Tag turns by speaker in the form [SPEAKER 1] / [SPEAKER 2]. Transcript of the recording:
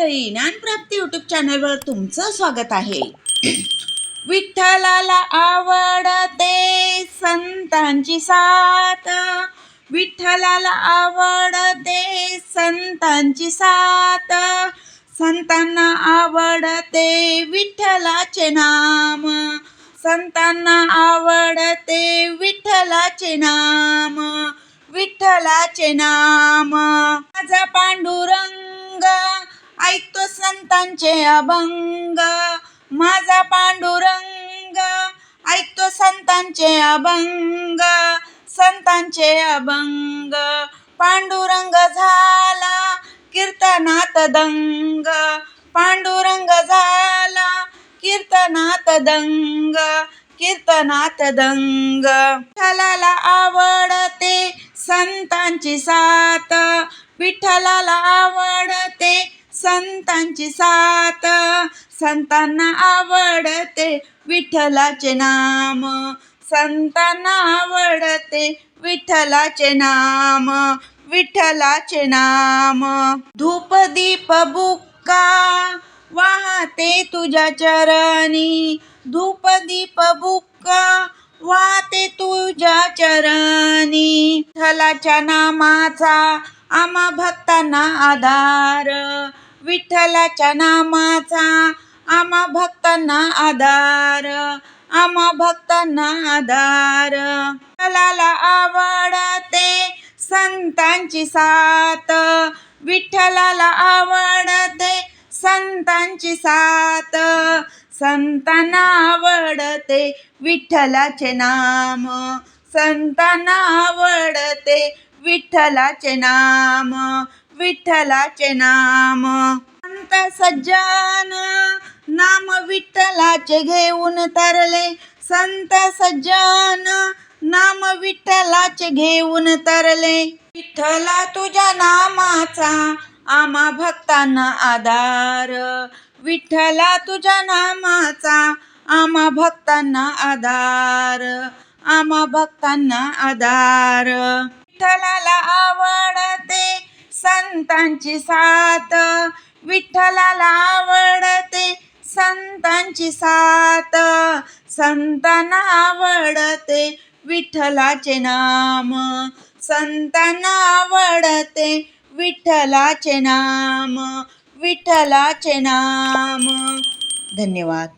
[SPEAKER 1] मंडळी ज्ञानप्राप्ती युट्यूब चॅनलवर तुमचं स्वागत आहे. विठ्ठलाला आवडते संतांची साथ. विठ्ठलाला आवडते संतांची साथ. संतांना आवडते विठ्ठलाचे नाम. संतांना आवडते विठ्ठलाचे नाम. विठ्ठलाचे नाम. माझा पांडुरंग ऐकतो संतांचे अभंग. माझा पांडुरंग ऐकतो संतांचे अभंग संतांचे अभंग. पांडुरंग झाला कीर्तनात दंग. पांडुरंग झाला कीर्तनात दंग. कीर्तनात दंग. विठ्ठलाला आवडते संतांची साथ. विठ्ठलाला आवडते संतांची साथ. संतांना आवडते विठ्ठलाचे नाम. संतांना आवडते विठ्ठलाचे नाम. विठ्ठलाचे नाम. धूप दीप बुक्का वाहते तुझ्या चरणी. धूप दीप बुक्का वाहते तुझ्या चरणी. विठ्ठलाच्या नामाचा आम्हा भक्तांना आधार. विठ्ठलाच्या नामाचा आम्हा भक्तांना आधार आम्हा भक्तांना आधार. विठ्ठलाला आवडते संतांची साथ विठ्ठलाला आवडते संतांची साथ. संतांना आवडते विठ्ठलाचे नाम संतांना आवडते विठ्ठलाचे नाम. विठ्ठलाचे नाम. संत सज्जन नाम विठ्ठलाचे घेऊन तरले. संत सज्जन नाम विठ्ठलाचे घेऊन तरले. विठ्ठला तुझ्या नामाचा आम्हा भक्तांना आधार. विठ्ठला तुझ्या नामाचा आम्हा भक्तांना आधार. आम्हा भक्तांना आधार. विठ्ठलाला आवडते संतांची साथ. विठ्ठलाला आवडते संतांची साथ. संतांना आवडते विठ्ठलाचे नाम. संतांना आवडते विठ्ठलाचे नाम. विठ्ठलाचे नाम. धन्यवाद.